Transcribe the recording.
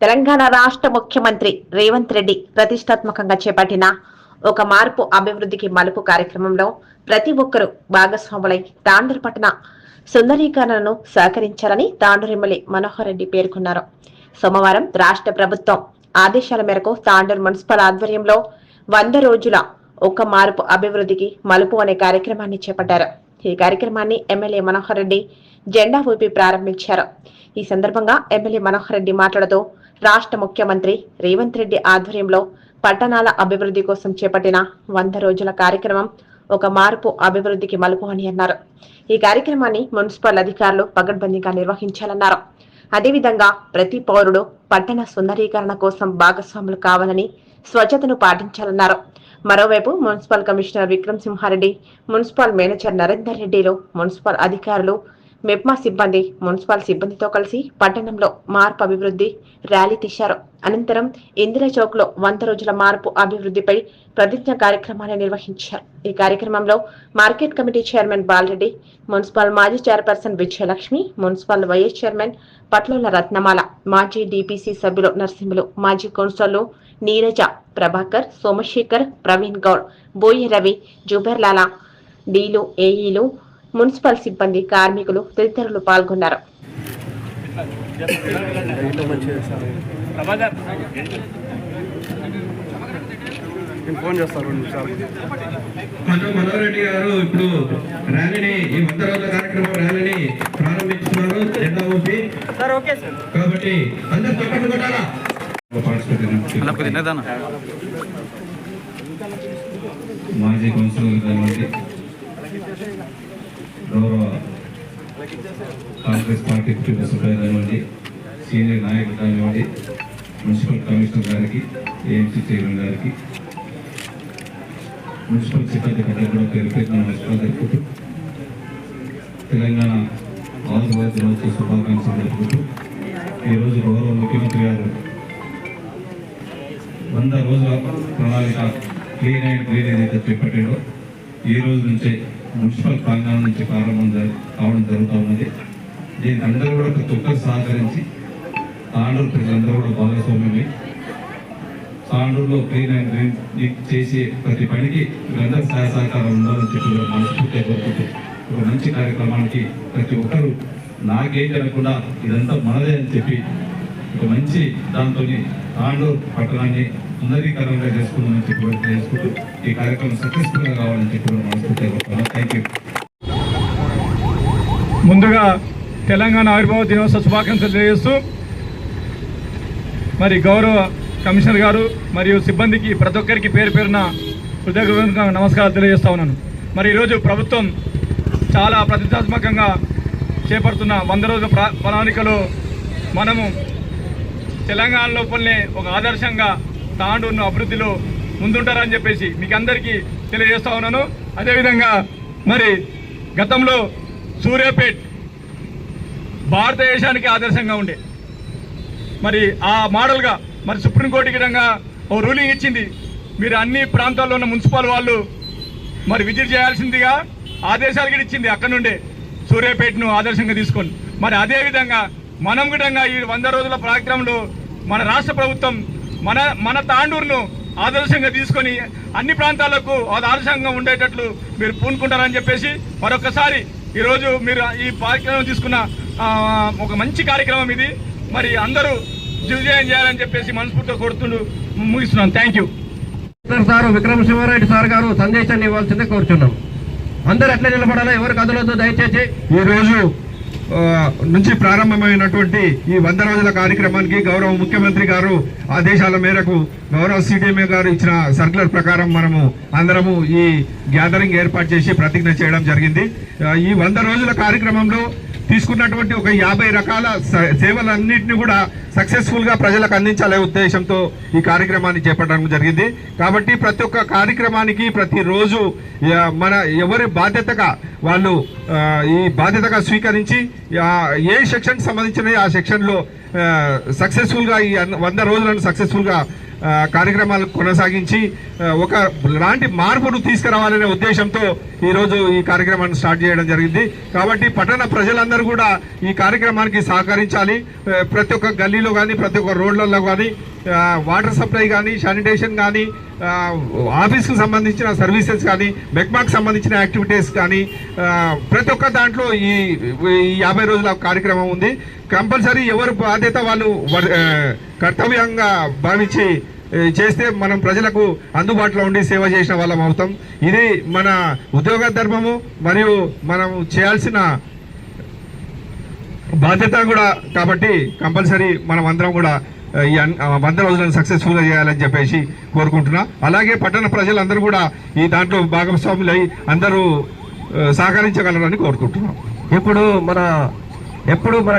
తెలంగాణ రాష్ట్ర ముఖ్యమంత్రి రేవంత్ రెడ్డి ప్రతిష్టాత్మకంగా చేపట్టిన ఒక మార్పు అభివృద్ధికి మలుపు కార్యక్రమంలో ప్రతి ఒక్కరూ భాగస్వాములై తాండూరు పట్టణ సుందరీకరణను సహకరించాలని తాండూరు ఎమ్మెల్యే మనోహర్ రెడ్డి పేర్కొన్నారు. సోమవారం రాష్ట్ర ప్రభుత్వం ఆదేశాల మేరకు తాండూరు మున్సిపల్ ఆధ్వర్యంలో వంద రోజుల ఒక మార్పు అభివృద్ధికి మలుపు అనే కార్యక్రమాన్ని చేపట్టారు. ఈ కార్యక్రమాన్ని ఎమ్మెల్యే మనోహర్ రెడ్డి జెండా ఊపి ప్రారంభించారు. ఈ సందర్భంగా ఎమ్మెల్యే మనోహర్ రెడ్డి మాట్లాడుతూ రాష్ట్ర ముఖ్యమంత్రి రేవంత్ రెడ్డి ఆధ్వర్యంలో పట్టణాల అభివృద్ధి కోసం చేపట్టిన వంద రోజుల కార్యక్రమం ఒక మార్పు అభివృద్ధికి మలుపు అని అన్నారు. ఈ కార్యక్రమాన్ని మున్సిపల్ అధికారులు పగడ్బందీగా నిర్వహించాలన్నారు. అదేవిధంగా ప్రతి పౌరుడు పట్టణ సుందరీకరణ కోసం భాగస్వాములు కావాలని స్వచ్ఛతను పాటించాలన్నారు. మరోవైపు municipal commissioner Vikram Simhareddy municipal manager Narender రెడ్డిలు మున్సిపల్ అధికారులు మెప్మా సిబ్బంది మున్సిపల్ సిబ్బందితో కలిసి పట్టణంలో మార్పు అభివృద్ధి ర్యాలీ తీశారు. అనంతరం ఇందిరా చౌక్లో వంద రోజుల మార్పు అభివృద్ధిపై ప్రతిజ్ఞ కార్యక్రమాన్ని నిర్వహించారు. ఈ కార్యక్రమంలో market committee chairman Balareddy municipal మాజీ chairperson Vijayalakshmi municipal vice chairman Patlola Ratnamala మాజీ డిపిసి సభ్యులు నరసింహులు మాజీ కౌన్సిలర్లు నీరజ ప్రభాకర్ సోమశేఖర్ ప్రవీణ్ గౌడ్ బోయి రవి జుబెర్లాల డీలు ఏఈలు మున్సిపల్ సిబ్బంది కార్మికులు తదితరులు పాల్గొన్నారు. ప్రభాకర్ నేను ఫోన్ చేస్తాను రెండు నిమిషాలు మన మనోరెడ్డి గారు ఇప్పుడు ర్యాలీని ఈ వంద రోజుల కార్యక్రమం ర్యాలీని ప్రారంభిస్తున్నారు జెండా ఊపి. Sir okay sir. కాబట్టి అందరు చెప్పండి కొట్టాలా. మాజీ కౌన్సిలర్ కానివ్వండి గౌరవ కాంగ్రెస్ పార్టీ కుటుంబ సభ్యులు కానివ్వండి సీనియర్ నాయకులు కానివ్వండి మున్సిపల్ కమిషనర్ గారికి ఏఎంసీ చైర్మన్ గారికి మున్సిపల్ సిబ్బంది కథ కూడా పేరు పేరు తెలంగాణ ఆంధ్రప్రదేశ్ దినోత్సవ శుభాకాంక్షలు జరుపుకుంటూ ఈరోజు గౌరవ ముఖ్యమంత్రి గారు వంద రోజుల ప్రణాళిక క్లీన్ అండ్ క్లీన్ ఏదైతే చేపట్టాడో ఈ రోజు నుంచే మున్సిపల్ ప్రాంగణం నుంచి ప్రారంభం కావడం జరుగుతూ ఉన్నది. దీనికి అందరూ కూడా ప్రతి ఒక్కరు సహకరించి తాండూరు ప్రజలందరూ కూడా భాగస్వామ్యమే. తాండూరులో క్లీన్ అండ్ గ్రీన్ చేసే ప్రతి పనికి వీళ్ళందరూ సహాయ సహకారం ఉండాలని చెప్పి మనస్ఫూర్తిగా కోరుకుంటూ ఒక మంచి కార్యక్రమానికి ప్రతి ఒక్కరూ నాకేం జరగకుండా ఇదంతా మనదే అని చెప్పి ఒక మంచి దాంతో తాండూరు పట్టణాన్ని సుందరీకరణగా చేసుకుందామని చెప్పి కూడా చేసుకుంటూ ఈ కార్యక్రమం సక్సెస్ఫుల్గా కావాలని చెప్పి మనస్ఫూర్తిగా కోరుతున్నాను. థ్యాంక్ యూ ముందుగా తెలంగాణ ఆవిర్భావ దినోత్సవ శుభాకాంక్షలు తెలియజేస్తూ మరి గౌరవ కమిషనర్ గారు మరియు సిబ్బందికి ప్రతి ఒక్కరికి పేరు పేరున కృతజ్ఞత నమస్కారాలు తెలియజేస్తా ఉన్నాను. మరి ఈరోజు ప్రభుత్వం చాలా ప్రతిష్టాత్మకంగా చేపడుతున్న వంద రోజుల ప్రణాళికలో మనము తెలంగాణ లోపలనే ఒక ఆదర్శంగా తాండూరును అభివృద్ధిలో ముందుంటారని చెప్పేసి మీకు అందరికీ తెలియజేస్తా ఉన్నాను. అదేవిధంగా మరి గతంలో సూర్యాపేట్ భారతదేశానికి ఆదర్శంగా ఉండే. మరి ఆ మోడల్గా మరి సుప్రీంకోర్టు విధంగా ఓ రూలింగ్ ఇచ్చింది. మీరు అన్ని ప్రాంతాల్లో ఉన్న మున్సిపల్ వాళ్ళు మరి విజిట్ చేయాల్సిందిగా ఆదేశాలు కూడా ఇచ్చింది అక్కడ నుండే సూర్యాపేటను ఆదర్శంగా తీసుకొని. మరి అదేవిధంగా మనం కూడా ఈ వంద రోజుల కార్యక్రమంలో మన రాష్ట్ర ప్రభుత్వం మన మన తాండూరును ఆదర్శంగా తీసుకొని అన్ని ప్రాంతాలకు అది ఆదర్శంగా ఉండేటట్లు మీరు పూనుకుంటారని చెప్పేసి మరొకసారి ఈరోజు మీరు ఈ కార్యక్రమం తీసుకున్న ఒక మంచి కార్యక్రమం ఇది. మరి అందరూ దిగ్విజయం చేయాలని చెప్పేసి మనస్ఫూర్తిగా కోరుతుంటూ ముగిస్తున్నాను. Thank you sir Vikram Shivareddy sir గారు సందేశాన్ని ఇవ్వాల్సిందే కోరుచున్నాం. అందరు ఎట్లా నిలబడాలో ఎవరు కదలొద్దు దయచేసి ఈ రోజు ఆ, నుంచి ప్రారంభమైనటువంటి ఈ వంద రోజుల కార్యక్రమానికి గౌరవ ముఖ్యమంత్రి గారు ఆదేశాల మేరకు గౌరవ సిడిఎంఏ గారు ఇచ్చిన సర్కులర్ ప్రకారం మనము అందరము ఈ గ్యాదరింగ్ ఏర్పాటు చేసి ప్రతిజ్ఞ చేయడం జరిగింది. ఈ వంద రోజుల కార్యక్రమంలో తీసుకున్నటువంటి ఒక యాభై రకాల సేవలన్నింటినీ కూడా సక్సెస్ఫుల్గా ప్రజలకు అందించాలనే ఉద్దేశంతో ఈ కార్యక్రమాన్ని చేపట్టడం జరిగింది. కాబట్టి ప్రతి ఒక్క కార్యక్రమానికి ప్రతిరోజు మన ఎవరి బాధ్యతగా వాళ్ళు ఈ బాధ్యతగా స్వీకరించి ఏ సెక్షన్ సంబంధించినవి ఆ సెక్షన్లో సక్సెస్ఫుల్గా ఈ వంద రోజులను సక్సెస్ఫుల్గా కార్యక్రమాలు కొనసాగించి ఒక లాంటి మార్పును తీసుకురావాలనే ఉద్దేశంతో ఈరోజు ఈ కార్యక్రమాన్ని స్టార్ట్ చేయడం జరిగింది. కాబట్టి పట్టణ ప్రజలందరూ కూడా ఈ కార్యక్రమానికి సహకరించాలి. ప్రతి ఒక్క గల్లీలో కానీ ప్రతి ఒక్క రోడ్లలో కానీ వాటర్ సప్లై కానీ శానిటేషన్ కానీ ఆ, ఆఫీస్కు సంబంధించిన సర్వీసెస్ కానీ మెక్మాక్ సంబంధించిన యాక్టివిటీస్ కానీ ప్రతి ఒక్క దాంట్లో ఈ యాభై రోజుల కార్యక్రమం ఉంది. కంపల్సరీ ఎవరు బాధ్యత వాళ్ళు వర్- కర్తవ్యంగా భావించి చేస్తే మనం ప్రజలకు అందుబాటులో ఉండి సేవ చేసిన వాళ్ళం అవుతాం. ఇది మన ఉద్యోగ ధర్మము మరియు మనం చేయాల్సిన బాధ్యత కూడా కాబట్టి కంపల్సరీ మనం అందరం కూడా ఈ వంద రోజులను సక్సెస్ఫుల్గా చేయాలని చెప్పేసి కోరుకుంటున్నా. అలాగే పట్టణ ప్రజలందరూ కూడా ఈ దాంట్లో భాగస్వాములై అందరూ సహకరించగలరని కోరుకుంటున్నాం. ఇప్పుడు మన ఎప్పుడు మన